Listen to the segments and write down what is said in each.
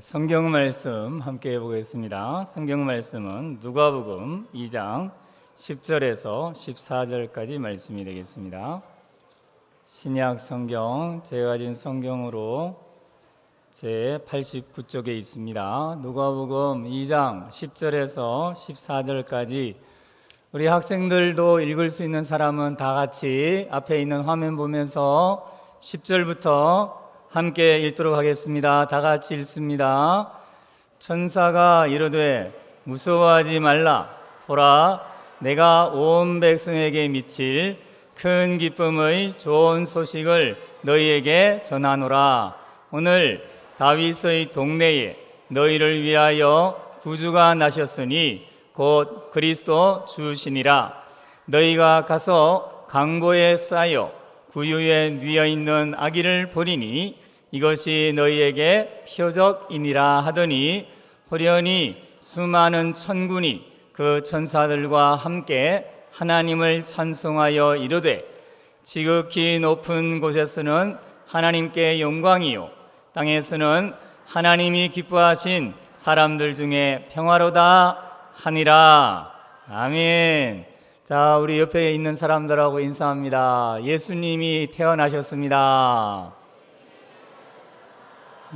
성경 말씀 함께 보겠습니다. 성경 말씀은 누가복음 2장 10절에서 14절까지 말씀이 되겠습니다. 신약 성경 제가 가진 성경으로 제 89쪽에 있습니다. 누가복음 2장 10절에서 14절까지 우리 학생들도 읽을 수 있는 사람은 다 같이 앞에 있는 화면 보면서 10절부터 함께 읽도록 하겠습니다. 다 같이 읽습니다. 천사가 이르되 무서워하지 말라. 보라, 내가 온 백성에게 미칠 큰 기쁨의 좋은 소식을 너희에게 전하노라. 오늘 다윗의 동네에 너희를 위하여 구주가 나셨으니 곧 그리스도 주시니라. 너희가 가서 강보에 쌓여 구유에 누워 있는 아기를 보리니 이것이 너희에게 표적이니라 하더니 호련히 수많은 천군이 그 천사들과 함께 하나님을 찬송하여 이르되 지극히 높은 곳에서는 하나님께 영광이요 땅에서는 하나님이 기뻐하신 사람들 중에 평화로다 하니라 아멘. 자, 우리 옆에 있는 사람들하고 인사합니다. 예수님이 태어나셨습니다.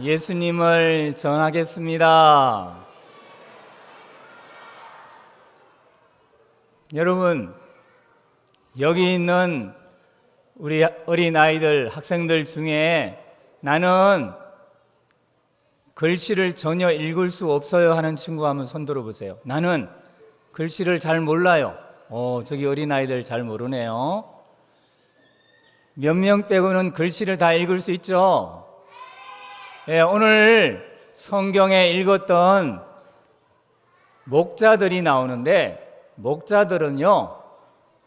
예수님을 전하겠습니다. 여러분, 여기 있는 우리 어린 아이들, 학생들 중에 나는 글씨를 전혀 읽을 수 없어요 하는 친구 한번 손 들어 보세요. 나는 글씨를 잘 몰라요. 어, 저기 어린 아이들 잘 모르네요. 몇 명 빼고는 글씨를 다 읽을 수 있죠. 예, 오늘 성경에 읽었던 목자들이 나오는데 목자들은요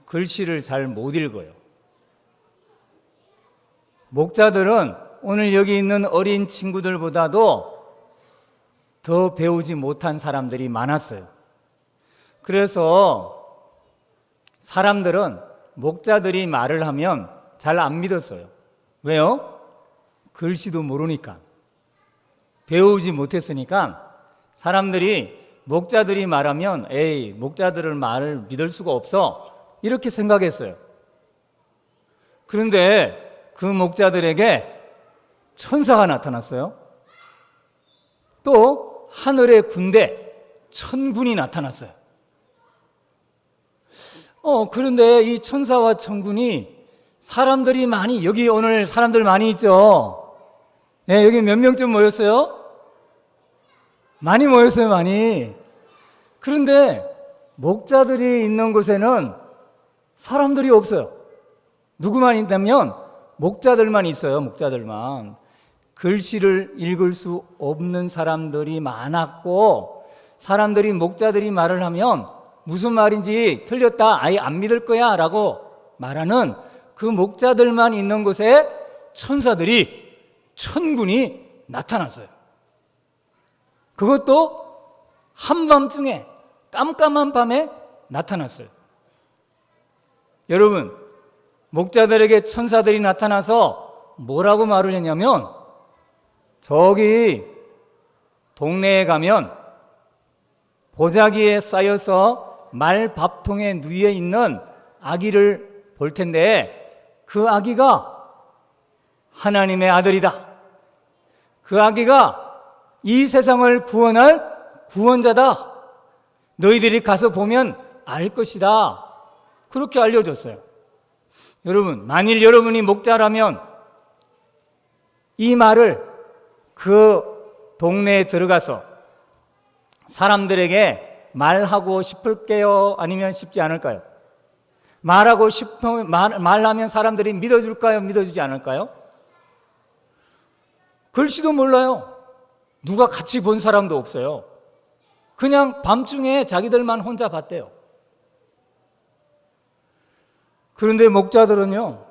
글씨를 잘 못 읽어요. 목자들은 오늘 여기 있는 어린 친구들보다도 더 배우지 못한 사람들이 많았어요. 그래서 사람들은 목자들이 말을 하면 잘 안 믿었어요. 왜요? 글씨도 모르니까. 배우지 못했으니까 사람들이 목자들이 말하면 에이, 목자들을 말을 믿을 수가 없어. 이렇게 생각했어요. 그런데 그 목자들에게 천사가 나타났어요. 또 하늘의 군대 천군이 나타났어요. 어, 그런데 이 천사와 천군이 사람들이 많이, 여기 오늘 사람들 많이 있죠? 네, 여기 몇 명쯤 모였어요? 많이 모였어요, 많이. 그런데 목자들이 있는 곳에는 사람들이 없어요. 누구만 있다면 목자들만 있어요, 목자들만. 글씨를 읽을 수 없는 사람들이 많았고, 사람들이 목자들이 말을 하면 무슨 말인지 틀렸다, 아예 안 믿을 거야 라고 말하는 그 목자들만 있는 곳에 천사들이, 천군이 나타났어요. 그것도 한밤중에, 깜깜한 밤에 나타났어요. 여러분, 목자들에게 천사들이 나타나서 뭐라고 말을 했냐면, 저기 동네에 가면 보자기에 쌓여서 말 밥통에 누워 있는 아기를 볼 텐데 그 아기가 하나님의 아들이다. 그 아기가 이 세상을 구원할 구원자다. 너희들이 가서 보면 알 것이다. 그렇게 알려줬어요. 여러분, 만일 여러분이 목자라면 이 말을 그 동네에 들어가서 사람들에게 말하고 싶을게요? 아니면 쉽지 않을까요? 말하고 싶어, 말, 말하면 사람들이 믿어줄까요? 믿어주지 않을까요? 글씨도 몰라요. 누가 같이 본 사람도 없어요. 그냥 밤중에 자기들만 혼자 봤대요. 그런데 목자들은요,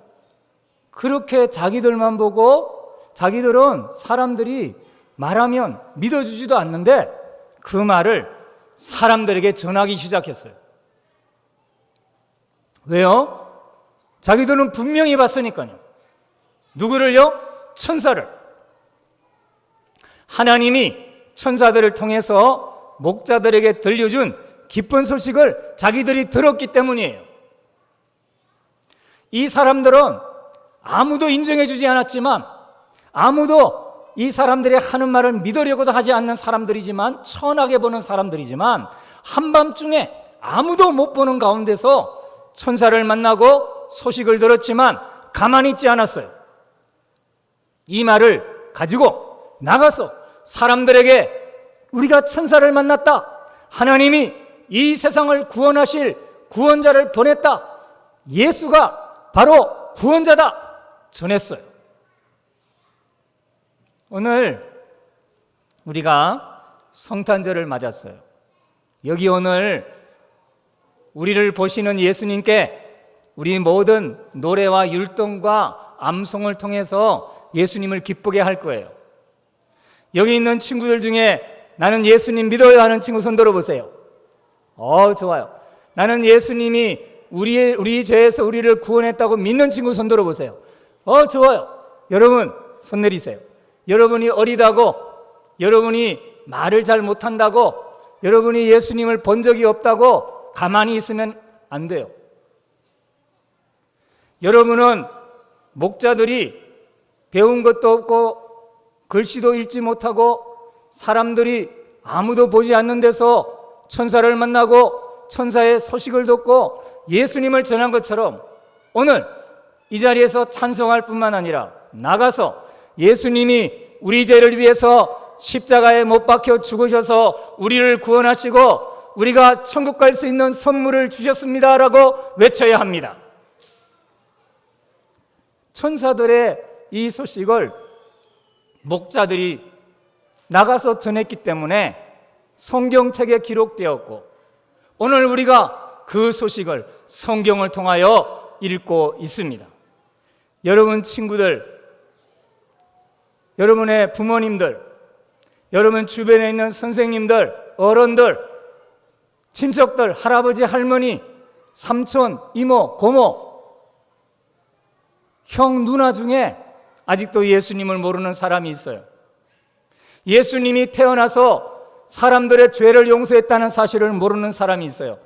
그렇게 자기들만 보고 자기들은 사람들이 말하면 믿어주지도 않는데 그 말을 사람들에게 전하기 시작했어요. 왜요? 자기들은 분명히 봤으니까요. 누구를요? 천사를. 하나님이 천사들을 통해서 목자들에게 들려준 기쁜 소식을 자기들이 들었기 때문이에요. 이 사람들은 아무도 인정해 주지 않았지만 아무도 이 사람들의 하는 말을 믿으려고도 하지 않는 사람들이지만 천하게 보는 사람들이지만 한밤중에 아무도 못 보는 가운데서 천사를 만나고 소식을 들었지만 가만히 있지 않았어요. 이 말을 가지고 나가서 사람들에게 우리가 천사를 만났다. 하나님이 이 세상을 구원하실 구원자를 보냈다. 예수가 바로 구원자다. 전했어요. 오늘 우리가 성탄절을 맞았어요. 여기 오늘 우리를 보시는 예수님께 우리 모든 노래와 율동과 암송을 통해서 예수님을 기쁘게 할 거예요. 여기 있는 친구들 중에 나는 예수님 믿어요 하는 친구 손 들어보세요. 어, 좋아요. 나는 예수님이 우리, 우리 죄에서 우리를 구원했다고 믿는 친구 손 들어보세요. 어, 좋아요. 여러분, 손 내리세요. 여러분이 어리다고, 여러분이 말을 잘 못한다고, 여러분이 예수님을 본 적이 없다고 가만히 있으면 안 돼요. 여러분은 목자들이 배운 것도 없고 글씨도 읽지 못하고 사람들이 아무도 보지 않는 데서 천사를 만나고 천사의 소식을 듣고 예수님을 전한 것처럼 오늘 이 자리에서 찬송할 뿐만 아니라 나가서 예수님이 우리 죄를 위해서 십자가에 못 박혀 죽으셔서 우리를 구원하시고 우리가 천국 갈 수 있는 선물을 주셨습니다라고 외쳐야 합니다. 천사들의 이 소식을 목자들이 나가서 전했기 때문에 성경책에 기록되었고 오늘 우리가 그 소식을 성경을 통하여 읽고 있습니다. 여러분 친구들, 여러분의 부모님들, 여러분 주변에 있는 선생님들, 어른들, 친척들, 할아버지, 할머니, 삼촌, 이모, 고모, 형, 누나 중에 아직도 예수님을 모르는 사람이 있어요. 예수님이 태어나서 사람들의 죄를 용서했다는 사실을 모르는 사람이 있어요.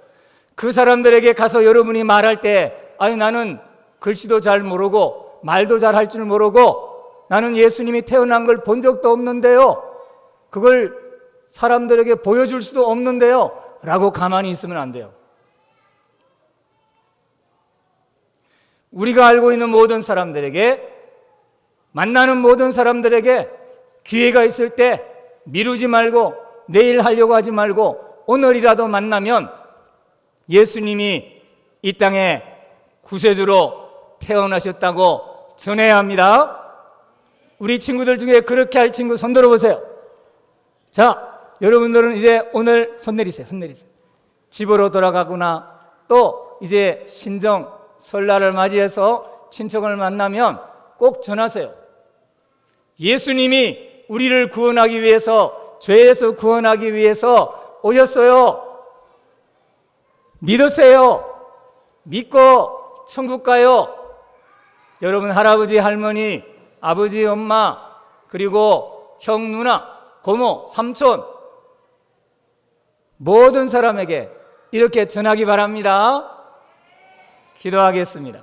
그 사람들에게 가서 여러분이 말할 때, 아니, 나는 글씨도 잘 모르고, 말도 잘 할 줄 모르고, 나는 예수님이 태어난 걸 본 적도 없는데요. 그걸 사람들에게 보여줄 수도 없는데요. 라고 가만히 있으면 안 돼요. 우리가 알고 있는 모든 사람들에게 만나는 모든 사람들에게 기회가 있을 때 미루지 말고 내일 하려고 하지 말고 오늘이라도 만나면 예수님이 이 땅에 구세주로 태어나셨다고 전해야 합니다. 우리 친구들 중에 그렇게 할 친구 손 들어보세요. 자, 여러분들은 이제 오늘 손 내리세요. 손 내리세요. 집으로 돌아가거나 또 이제 신정 설날을 맞이해서 친척을 만나면 꼭 전하세요. 예수님이 우리를 구원하기 위해서 죄에서 구원하기 위해서 오셨어요. 믿으세요. 믿고 천국 가요. 여러분 할아버지, 할머니, 아버지, 엄마, 그리고 형, 누나, 고모, 삼촌 모든 사람에게 이렇게 전하기 바랍니다. 기도하겠습니다.